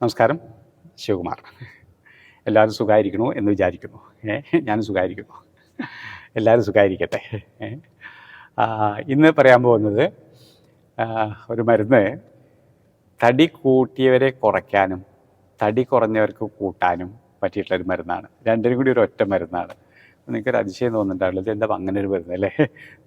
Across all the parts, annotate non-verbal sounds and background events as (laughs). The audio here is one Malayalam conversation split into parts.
നമസ്കാരം. ശിവകുമാർ. എല്ലാവരും സുഖമായിരിക്കണോ എന്ന് വിചാരിക്കുന്നു. ഏ ഞാനും സുഖമായിരിക്കുന്നു എല്ലാവരും സുഖമായിരിക്കട്ടെ ഇന്ന് പറയാൻ പോകുന്നത് ഒരു മരുന്ന്. തടി കൂട്ടിയവരെ കുറയ്ക്കാനും തടി കുറഞ്ഞവർക്ക് കൂട്ടാനും പറ്റിയിട്ടുള്ളൊരു മരുന്നാണ്. രണ്ടിനും കൂടി ഒരു ഒറ്റ മരുന്നാണ്. നിങ്ങൾക്കൊരു അതിശയം തോന്നുന്നുണ്ടാവുള്ളത് എന്താ അങ്ങനെ ഒരു മരുന്ന് അല്ലേ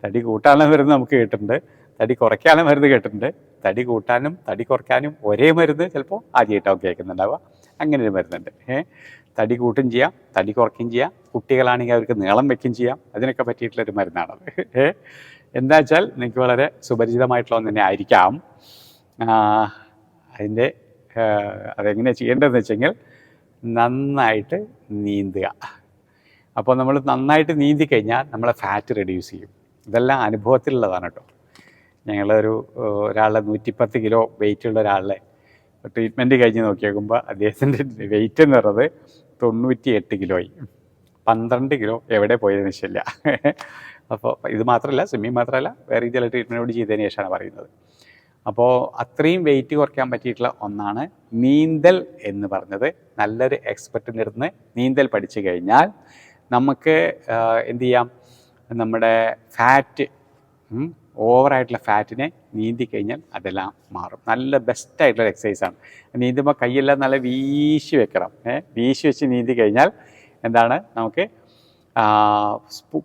തടി കൂട്ടാനുള്ള മരുന്ന് നമുക്ക് കേട്ടിട്ടുണ്ട്. തടി കുറയ്ക്കാനുള്ള മരുന്ന് കേട്ടിട്ടുണ്ട്. തടി കൂട്ടാനും തടി കുറയ്ക്കാനും ഒരേ മരുന്ന് ചിലപ്പോൾ ആദ്യമായിട്ടാവും കേൾക്കുന്നുണ്ടാവുക അങ്ങനെ ഒരു മരുന്നുണ്ട്. ഏഹ് തടി കൂട്ടും ചെയ്യാം തടി കുറയ്ക്കുകയും ചെയ്യാം കുട്ടികളാണെങ്കിൽ അവർക്ക് നീളം വെക്കുകയും ചെയ്യാം. അതിനൊക്കെ പറ്റിയിട്ടുള്ളൊരു മരുന്നാണത് ഏഹ് എന്താ വെച്ചാൽ നിങ്ങൾക്ക് വളരെ സുപരിചിതമായിട്ടുള്ള ഒന്ന് തന്നെ ആയിരിക്കാം. അതിന്റെ അതെങ്ങനെ ചെയ്യേണ്ടതെന്ന് വെച്ചെങ്കിൽ നന്നായിട്ട് നീന്തുക. അപ്പോൾ നമ്മൾ നന്നായിട്ട് നീന്തി കഴിഞ്ഞാൽ നമ്മളെ ഫാറ്റ് റെഡ്യൂസ് ചെയ്യും. ഇതെല്ലാം അനുഭവത്തിലുള്ളതാണ് കേട്ടോ. ഞങ്ങളൊരു ഒരാളെ നൂറ്റിപ്പത്ത് കിലോ വെയിറ്റ് ഉള്ള ഒരാളെ ട്രീറ്റ്മെന്റ് കഴിഞ്ഞ് നോക്കിയേക്കുമ്പോൾ അദ്ദേഹത്തിന്റെ വെയിറ്റ് എന്ന് പറയുന്നത് തൊണ്ണൂറ്റി എട്ട് കിലോയി പന്ത്രണ്ട് കിലോ എവിടെ പോയതെന്ന് വെച്ചില്ല. അപ്പോൾ ഇത് മാത്രമല്ല സ്വിമ്മിങ് മാത്രമല്ല വേറെ ചില ട്രീറ്റ്മെന്റ് കൂടി ചെയ്തതിന് ശേഷമാണ് പറയുന്നത്. അപ്പോൾ അത്രയും വെയിറ്റ് കുറയ്ക്കാൻ പറ്റിയിട്ടുള്ള ഒന്നാണ് നീന്തൽ എന്ന് പറഞ്ഞത്. നല്ലൊരു എക്സ്പെർട്ടിന്റെ അടുത്ത് നീന്തൽ പഠിച്ചു കഴിഞ്ഞാൽ നമുക്ക് എന്ത് ചെയ്യാം? നമ്മുടെ ഫാറ്റ് ഓവറായിട്ടുള്ള ഫാറ്റിനെ നീന്തി കഴിഞ്ഞാൽ അതെല്ലാം മാറും. നല്ല ബെസ്റ്റായിട്ടുള്ള എക്സസൈസാണ് നീന്തുമ്പോൾ കൈയെല്ലാം നല്ല വീശി വെക്കണം. വീശി വെച്ച് നീന്തി കഴിഞ്ഞാൽ എന്താണ്? നമുക്ക്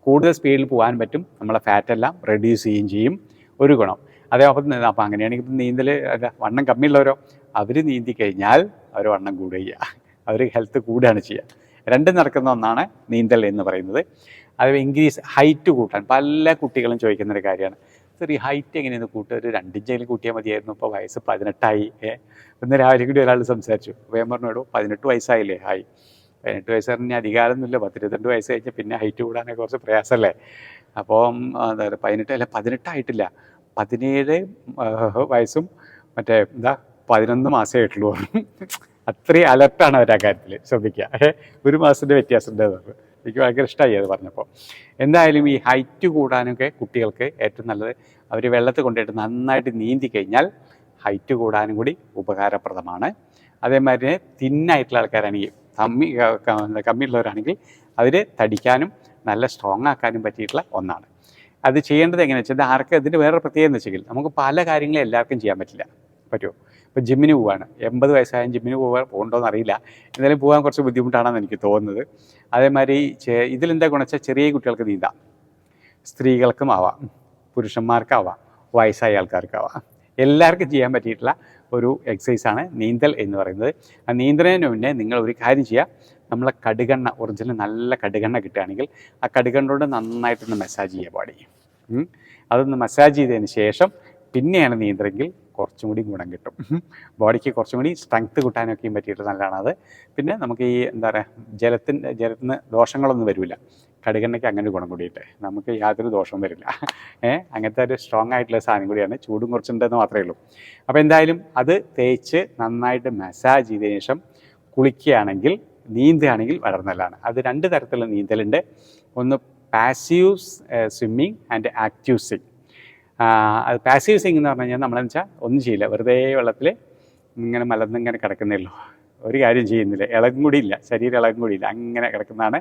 കൂടുതൽ സ്പീഡിൽ പോകാൻ പറ്റും. നമ്മളെ ഫാറ്റെല്ലാം റെഡ്യൂസ് ചെയ്യുകയും ചെയ്യും. ഒരു ഗുണം. അതേപോലെ അപ്പോൾ അങ്ങനെയാണെങ്കിൽ ഇപ്പം നീന്തൽ അല്ല വണ്ണം കമ്മിയുള്ളവരോ അവർ നീന്തി കഴിഞ്ഞാൽ അവർ വണ്ണം കൂടുക അവർ ഹെൽത്ത് കൂടുകയാണ് ചെയ്യുക രണ്ടും നടക്കുന്ന ഒന്നാണ് നീന്തൽ എന്ന് പറയുന്നത്. അത് ഇൻക്രീസ് ഹൈറ്റ് കൂട്ടാൻ. പല കുട്ടികളും ചോദിക്കുന്നൊരു കാര്യമാണ്. ഈ ഹൈറ്റ് എങ്ങനെയാണ് കൂട്ടുക ഒരു രണ്ടിഞ്ചെങ്കിലും കൂട്ടിയാൽ മതിയായിരുന്നു. ഇപ്പോൾ വയസ്സ് പതിനെട്ടായി. ഏ ഇന്ന് രാവിലെ കൂടി ഒരാൾ സംസാരിച്ചു. അപ്പോൾ ഞാൻ പറഞ്ഞു "എടോ, പതിനെട്ട് വയസ്സായില്ലേ? ഹായ്. പതിനെട്ട് വയസ്സ് പറഞ്ഞാൽ അധികാരമൊന്നുമില്ല. പത്തിരുപത്തിരണ്ട് വയസ്സ് കഴിഞ്ഞാൽ പിന്നെ ഹൈറ്റ് കൂടാനൊക്കെ കുറച്ച് പ്രയാസമല്ലേ? അപ്പം എന്താ പറയുക പതിനെട്ട് അല്ല പതിനെട്ടായിട്ടില്ല. പതിനേഴ് വയസ്സും മറ്റേ എന്താ പതിനൊന്ന് മാസമേ ആയിട്ടുള്ളൂ. അത്രയും അലർട്ടാണ് അവർ ആ കാര്യത്തിൽ ശ്രദ്ധിക്കുക ഒരു മാസത്തിന്റെ വ്യത്യാസം ഉണ്ടായിരുന്നു എനിക്ക് ഭയങ്കര ഇഷ്ടമായി അത് പറഞ്ഞപ്പോൾ. എന്തായാലും ഈ ഹൈറ്റ് കൂടാനൊക്കെ കുട്ടികൾക്ക് ഏറ്റവും നല്ലത് അവർ വെള്ളത്തിൽ കൊണ്ടുപോയിട്ട് നന്നായിട്ട് നീന്തി കഴിഞ്ഞാൽ ഹൈറ്റ് കൂടാനും കൂടി ഉപകാരപ്രദമാണ്. അതേമാതിരി തിന്നായിട്ടുള്ള ആൾക്കാരാണെങ്കിൽ കമ്മി കമ്മിയുള്ളവരാണെങ്കിൽ അവർ തടിക്കാനും നല്ല സ്ട്രോങ് ആക്കാനും പറ്റിയിട്ടുള്ള ഒന്നാണ്. അത് ചെയ്യേണ്ടത് എങ്ങനെയാണെന്ന് വെച്ചാൽ ആർക്ക് ഇതിന്റെ വേറെ പ്രത്യേകത എന്ന് വെച്ചെങ്കിൽ നമുക്ക് പല കാര്യങ്ങളും എല്ലാവർക്കും ചെയ്യാൻ പറ്റില്ല. പറ്റുമോ? ഇപ്പോൾ ജിമ്മിന് പോവാണ്. എൺപത് വയസ്സായ ജിമ്മിന് പോകാൻ പോകണ്ടോന്ന് അറിയില്ല എന്തായാലും പോകാൻ കുറച്ച് ബുദ്ധിമുട്ടാണെന്ന് എനിക്ക് തോന്നുന്നത്. അതേമാതിരി ഇതിലെന്താ ഗുണച്ചാൽ ചെറിയ കുട്ടികൾക്ക് നീന്താം. സ്ത്രീകൾക്കും ആവാം പുരുഷന്മാർക്കാവാം വയസ്സായ ആൾക്കാർക്കാവാം. എല്ലാവർക്കും ചെയ്യാൻ പറ്റിയിട്ടുള്ള ഒരു എക്സസൈസാണ് നീന്തൽ എന്ന് പറയുന്നത്. ആ നീന്തലിന് മുന്നേ നിങ്ങൾ ഒരു കാര്യം ചെയ്യുക നമ്മളെ കടുകെണ്ണ ഒറിജിനൽ നല്ല കടുകെണ്ണ കിട്ടുകയാണെങ്കിൽ ആ കടുകണ്ണോട് നന്നായിട്ടൊന്ന് മസാജ് പാടി ഉം. അതൊന്ന് മസാജ് ചെയ്തതിന് ശേഷം പിന്നെയാണ് നീന്തലെങ്കിൽ കുറച്ചും കൂടി ഗുണം കിട്ടും. ബോഡിക്ക് കുറച്ചും കൂടി സ്ട്രെങ്ത് കിട്ടാനൊക്കെയും പറ്റിയിട്ട് നല്ലതാണ് അത് പിന്നെ നമുക്ക് ഈ എന്താ പറയുക ജലത്തിന്റെ ജലത്തിന് ദോഷങ്ങളൊന്നും വരില്ല കടുകെണ്ണയ്ക്ക് അങ്ങനെ ഗുണം കൂടിയിട്ട് നമുക്ക് യാതൊരു ദോഷവും വരില്ല. ഏഹ് അങ്ങനത്തെ ഒരു സ്ട്രോങ് ആയിട്ടുള്ള സാധനം കൂടിയാണ്. ചൂടും കുറച്ചുണ്ടെന്ന് മാത്രമേ ഉള്ളൂ. അപ്പോൾ എന്തായാലും അത് തേച്ച് നന്നായിട്ട് മസാജ് ചെയ്തതിന് ശേഷം കുളിക്കുകയാണെങ്കിൽ നീന്തുകയാണെങ്കിൽ വളരെ നല്ലതാണ്. അത് രണ്ട് തരത്തിലുള്ള നീന്തലുണ്ട്. ഒന്ന് passive swimming and active swimming അത് പാസീവ് സിങ് എന്ന് പറഞ്ഞു കഴിഞ്ഞാൽ നമ്മളെന്ന് വെച്ചാൽ ഒന്നും ചെയ്യില്ല. വെറുതെ വെള്ളത്തിൽ ഇങ്ങനെ മലന്നിങ്ങനെ കിടക്കുന്നേ ഉള്ളൂ. ഒരു കാര്യം ചെയ്യുന്നില്ല. ഇളകും കൂടി ഇല്ല. ശരീരം ഇളകും കൂടി ഇല്ല. അങ്ങനെ കിടക്കുന്നതാണ്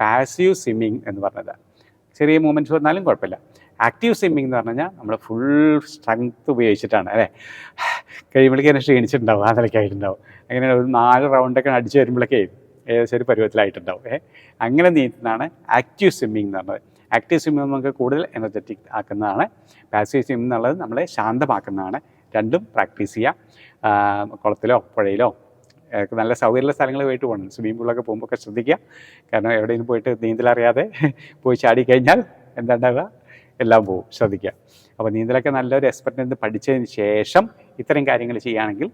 പാസീവ് സ്വിമ്മിങ് എന്ന് പറഞ്ഞത്. ചെറിയ മൂമെന്റ്സ് വന്നാലും കുഴപ്പമില്ല. ആക്റ്റീവ് സ്വിമ്മിങ് എന്ന് പറഞ്ഞു നമ്മൾ ഫുൾ സ്ട്രെങ്ത് ഉപയോഗിച്ചിട്ടാണ് അല്ലേ? കഴിയുമ്പോഴേക്കും എന്നെ ക്ഷീണിച്ചിട്ടുണ്ടാവും. ആ നിലയ്ക്കായിട്ടുണ്ടാവും അങ്ങനെ ഒരു നാല് റൗണ്ടൊക്കെ അടിച്ച് വരുമ്പോഴേക്കേ ഏകദേശം ഒരു പരുവത്തിലായിട്ടുണ്ടാവും. അങ്ങനെ നീന്തുന്നതാണ് ആക്റ്റീവ് സ്വിമ്മിങ് എന്ന് പറഞ്ഞത്. ആക്റ്റീവ് സ്വിമ്മിങ് നമുക്ക് കൂടുതൽ എനർജറ്റിക് ആക്കുന്നതാണ്. പാസീവ് സ്വിമ്മിങ് എന്നുള്ളത് നമ്മളെ ശാന്തമാക്കുന്നതാണ്. രണ്ടും പ്രാക്ടീസ് ചെയ്യുക കുളത്തിലോ പുഴയിലോ നല്ല സൗകര്യമുള്ള സ്ഥലങ്ങളിൽ പോയിട്ട് പോകണം. സ്വിമ്മിംഗ് പൂളിലൊക്കെ പോകുമ്പോൾ ഒക്കെ ശ്രദ്ധിക്കുക. കാരണം എവിടെയെങ്കിലും പോയിട്ട് നീന്തലറിയാതെ (laughs) പോയി ചാടി കഴിഞ്ഞാൽ എന്താണ്ടാവുക? എല്ലാം പോവും ശ്രദ്ധിക്കുക. അപ്പോൾ നീന്തലൊക്കെ നല്ലൊരു എക്സ്പെർട്ടിൽ നിന്ന് പഠിച്ചതിന് ശേഷം ഇത്തരം കാര്യങ്ങൾ ചെയ്യുകയാണെങ്കിൽ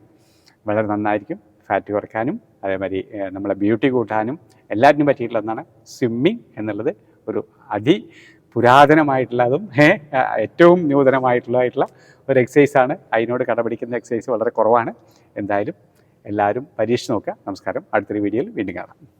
വളരെ നന്നായിരിക്കും. ഫാറ്റ് കുറയ്ക്കാനും അതേമാതിരി നമ്മളെ ബ്യൂട്ടി കൂട്ടാനും എല്ലാറ്റിനും പറ്റിയിട്ടുള്ള ഒന്നാണ് സ്വിമ്മിങ് എന്നുള്ളത്. ഒരു അതി പുരാതനമായിട്ടുള്ളതും അതും ഏറ്റവും നൂതനമായിട്ടുള്ളതായിട്ടുള്ള ഒരു എക്സസൈസാണ് അതിനോട് കടപിടിക്കുന്ന എക്സസൈസ് വളരെ കുറവാണ്. എന്തായാലും എല്ലാവരും പരീക്ഷിച്ച് നോക്കുക. നമസ്കാരം. അടുത്തൊരു വീഡിയോയിൽ വീണ്ടും കാണാം.